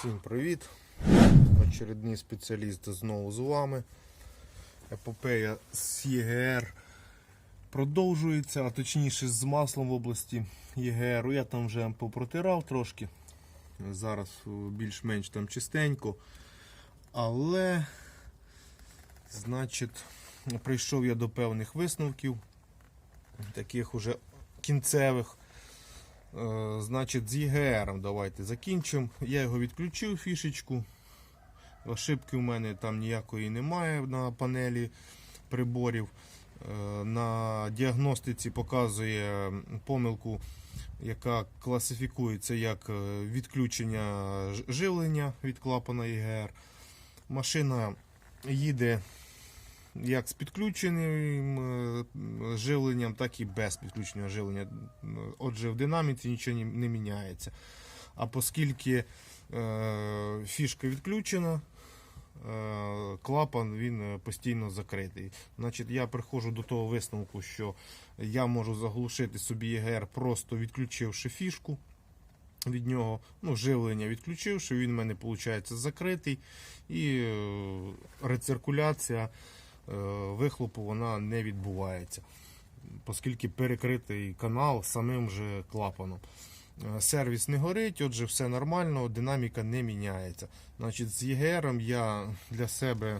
Всім привіт! Очередний спеціаліст знову з вами. Епопея з ЄГР продовжується, а точніше з маслом в області ЄГР. Я там вже попротирав трошки. Зараз е, більш-менш там чистенько. Але, значить, прийшов я до певних висновків, таких уже кінцевих. Е, Значить, з ЄГРом давайте закінчимо. Я його відключив фішечку. Ошибки у мене там ніякої немає на панелі приборів. Е, На діагностиці показує помилку, яка класифікується як е, відключення живлення від клапана ЄГР. Машина їде як з підключеним е, живленням, так і без підключеного живлення. Отже, в динаміці нічого не- міняється. А оскільки е, фішка відключена, е, клапан він постійно закритий. Значить, я приходжу до того висновку, що я можу заглушити собі ЄГР, просто відключивши фішку від нього, ну, живлення відключивши, він в мене виходить закритий і рециркуляція вихлопу вона не відбувається, оскільки перекритий канал самим же клапаном. Е, Сервіс не горить, отже, все нормально, динаміка не міняється. Значить, з ЄГРом я для себе,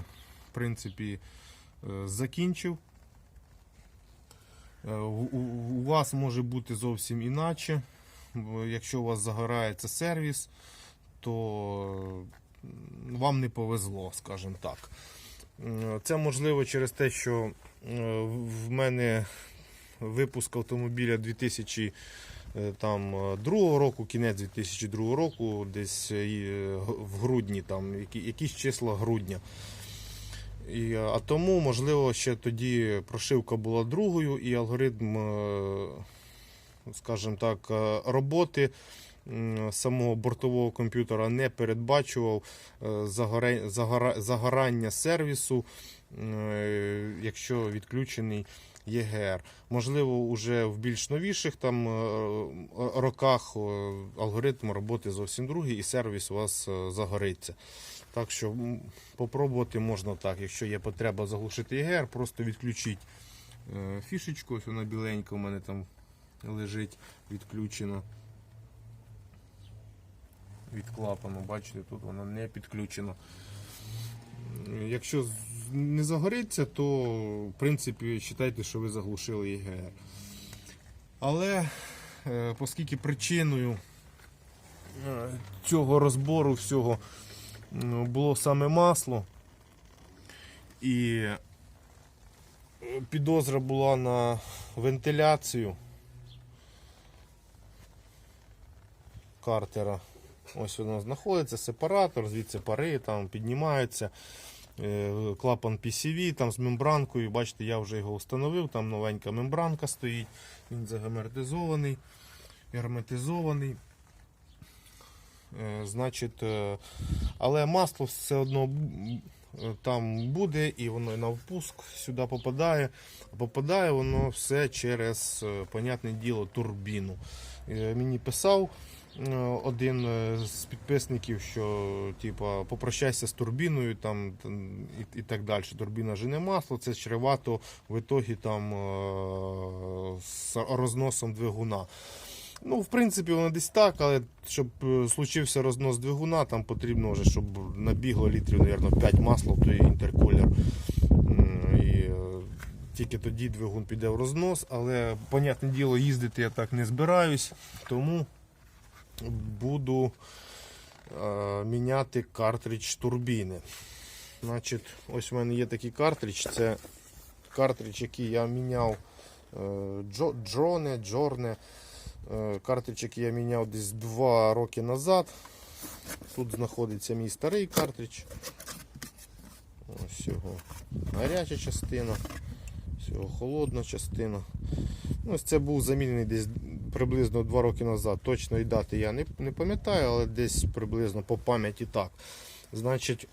в принципі, е, закінчив. Е, у вас може бути зовсім іначе. Якщо у вас загорається сервіс, то вам не повезло, скажімо так. М, Це можливо через те, що е, в мене випуск автомобіля 2000 е, там, е, другого року, кінець 2002 року, десь е, в грудні, там, якісь числа грудня. І, а тому, можливо, ще тоді прошивка була другою, і алгоритм, е, скажімо так, е, роботи самого бортового комп'ютера не передбачував е, загорання сервісу, е, якщо відключений ЄГР. Можливо, уже в більш новіших там е, роках алгоритм роботи зовсім другий, і сервіс у вас загориться. Так що попробувати можна так. Якщо є потреба заглушити ЄГР, просто відключіть фішечку. Ось вона біленька у мене там лежить відключена. Від клапану, бачите, тут вона не підключена. М, Якщо не загориться, то в принципі вважайте, що ви заглушили ЄГР. Але е, оскільки причиною е, цього розбору всього було саме масло, і е, підозра була на вентиляцію картера. Ось воно знаходиться, сепаратор, звідси пари там піднімаються. Е, Клапан PCV там з мембранкою. Бачите, я вже його встановив, там новенька мембранка стоїть, він загерметизований, герметизований. Е, Значить, е, але масло все одно там буде і воно на впуск сюди попадає. Попадає воно все через, понятне діло, турбіну. Мені писав один е, з підписників, що типа, попрощайся з турбіною там, і, і так далі. Турбіна жене масло, це чревато в ітогі там, е, з розносом двигуна. Ну, в принципі, воно десь так, але щоб е, случився рознос двигуна, там потрібно вже, щоб набігло літрів, мабуть, 5 масла в той інтеркулер. І е, тільки тоді двигун піде в рознос, але, понятне діло, їздити я так не збираюсь, тому буду е, міняти картридж турбіни. Значить, ось у мене є такий картридж. Це картридж, який я міняв е, Джоне, Джорне. Е, Картридж, який я міняв десь 2 роки назад. Тут знаходиться мій старий картридж. Ось його гаряча частина, ось його холодна частина. Ну, Ось це був замінений десь приблизно 2 роки назад. Точної дати я не, не пам'ятаю, але десь приблизно по пам'яті так. Значить,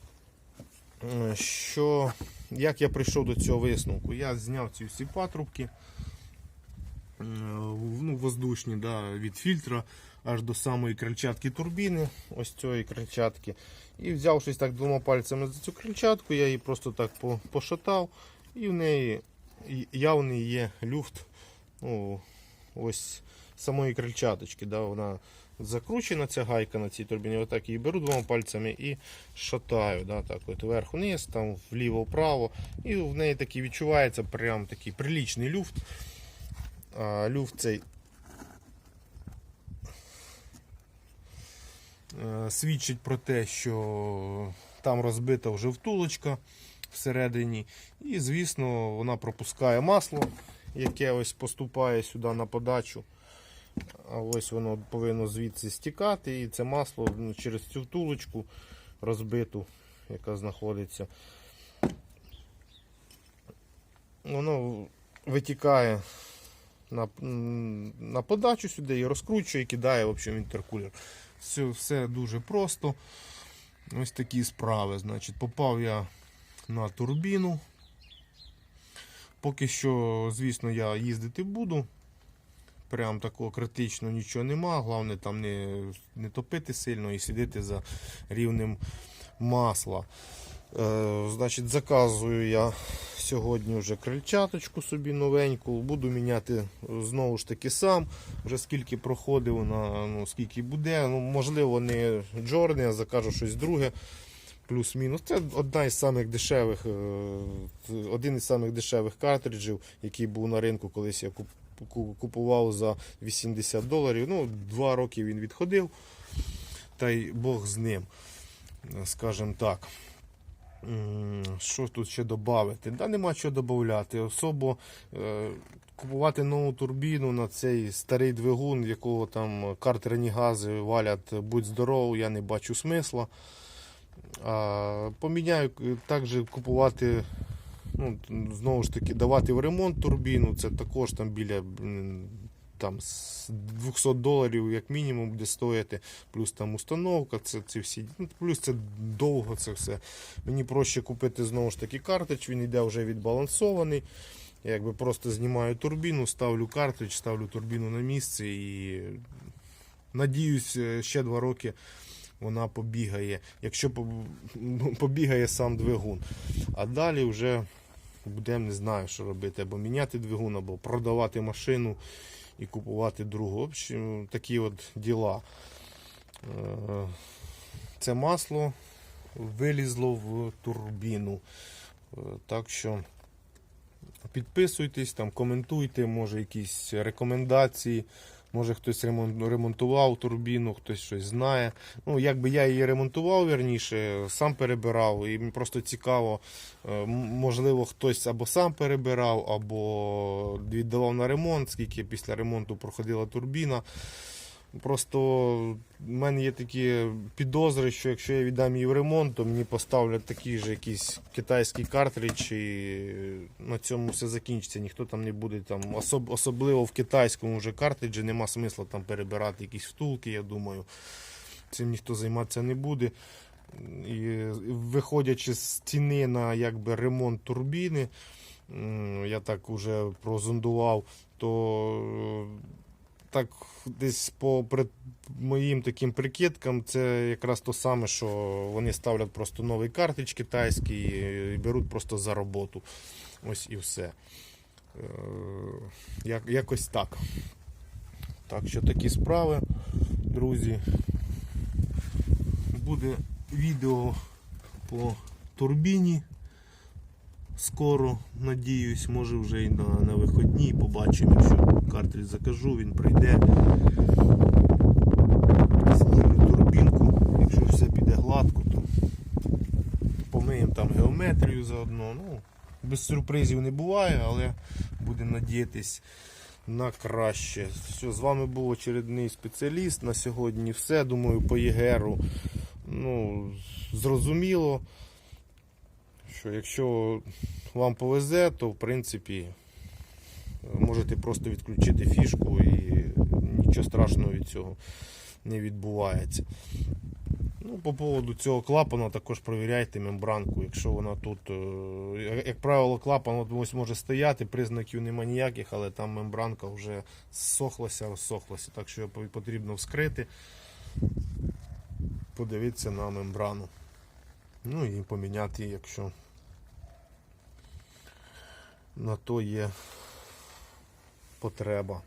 е, що, як я прийшов до цього висновку? Я зняв ці всі патрубки. е, ну, воздушні да, від фільтра аж до самої крильчатки турбіни, ось цієї крильчатки. І взявшись так двома пальцями за цю крильчатку, я її просто так пошатав, і в неї явний є люфт. Ну, ось самої крильчаточки. Да, вона закручена ця гайка на цій турбіні. Отак її беру двома пальцями і шатаю. Да, так от вверх-вниз, там вліво-вправо. І в неї такий відчувається прям такий прилічний люфт. А, люфт цей е, свідчить про те, що там розбита вже втулочка всередині. І, звісно, вона пропускає масло, яке ось поступає сюди на подачу. Ось воно повинно звідси стікати, і це масло ну, через цю втулочку розбиту, яка знаходиться. Воно витікає на, на подачу сюди і розкручує, кидає в общем, інтеркулер. Все, все дуже просто. Ось такі справи. Значить, попав я на турбіну. Поки що, звісно, я їздити буду. Прям такого критично нічого нема. Головне там не, не топити сильно і сидіти за рівнем масла. Е, значить, заказую я сьогодні вже крильчаточку собі новеньку. Буду міняти е, знову ж таки сам. Вже скільки проходив вона, ну скільки буде. Ну, можливо, не Джорни, а закажу щось друге. Плюс-мінус. Це одна із самих дешевих, е, один із самих дешевих картриджів, який був на ринку, колись я куп- ку- купував за 80 доларів. Ну, два роки він відходив. Та й Бог з ним, скажімо так. Що тут ще додати? Да, нема що додати. Особо е, купувати нову турбіну на цей старий двигун, якого там картерні гази валять, будь здоров, я не бачу смисла. А, поміняю е, також купувати, ну, знову ж таки, давати в ремонт турбіну. Це також там біля там, 200 доларів, як мінімум, буде стояти. Плюс там установка, це, це всі, ну, плюс це довго це все. Мені проще купити знову ж таки картридж, він йде вже відбалансований. Я якби просто знімаю турбіну, ставлю картридж, ставлю турбіну на місце і надіюсь, е, ще два роки вона побігає, якщо ну, побігає сам двигун. А далі вже будемо не знаю, що робити, або міняти двигун, або продавати машину і купувати другу. В общем, такі от діла. Е, Це масло вилізло в турбіну. Е, Так що підписуйтесь, там, коментуйте, може якісь рекомендації. Може хтось ремонт ремонтував турбіну, хтось щось знає. Ну, якби я її ремонтував верніше, сам перебирав, і мені просто цікаво, е, можливо, хтось або сам перебирав, або віддавав на ремонт, скільки після ремонту проходила турбіна. Просто в мене є такі підозри, що якщо я віддам її в ремонт, то мені поставлять такий же якийсь китайський картридж і на цьому все закінчиться. Ніхто там не буде там, особ, особливо в китайському вже картриджі, нема смисла там перебирати якісь втулки, я думаю. Цим ніхто займатися не буде. І виходячи з ціни на якби, ремонт турбіни, я так уже прозондував, то е, так десь по моїм таким прикидкам, це якраз то саме, що вони ставлять просто новий картридж китайський і беруть просто за роботу. Ось і все. Е, Як, якось так. Так що такі справи, друзі. Буде відео по турбіні. Скоро, надіюсь, може вже і на, на виходні. Побачимо, якщо картридж закажу, він прийде. Зніму турбінку, якщо все піде гладко, то помиємо там геометрію заодно. Ну, без сюрпризів не буває, але будемо надіятись на краще. Все, з вами був очередний спеціаліст. На сьогодні все. Думаю, по ЄГРу ну, зрозуміло, що якщо вам повезе, то в принципі можете просто відключити фішку і нічого страшного від цього не відбувається. Ну, по поводу цього клапана також провіряйте мембранку, якщо вона тут, е, як- правило, клапан ось може стояти, признаків нема ніяких, але там мембранка вже зсохлася, розсохлася, так що потрібно вскрити, подивитися на мембрану. Ну і поміняти, якщо на то є потреба.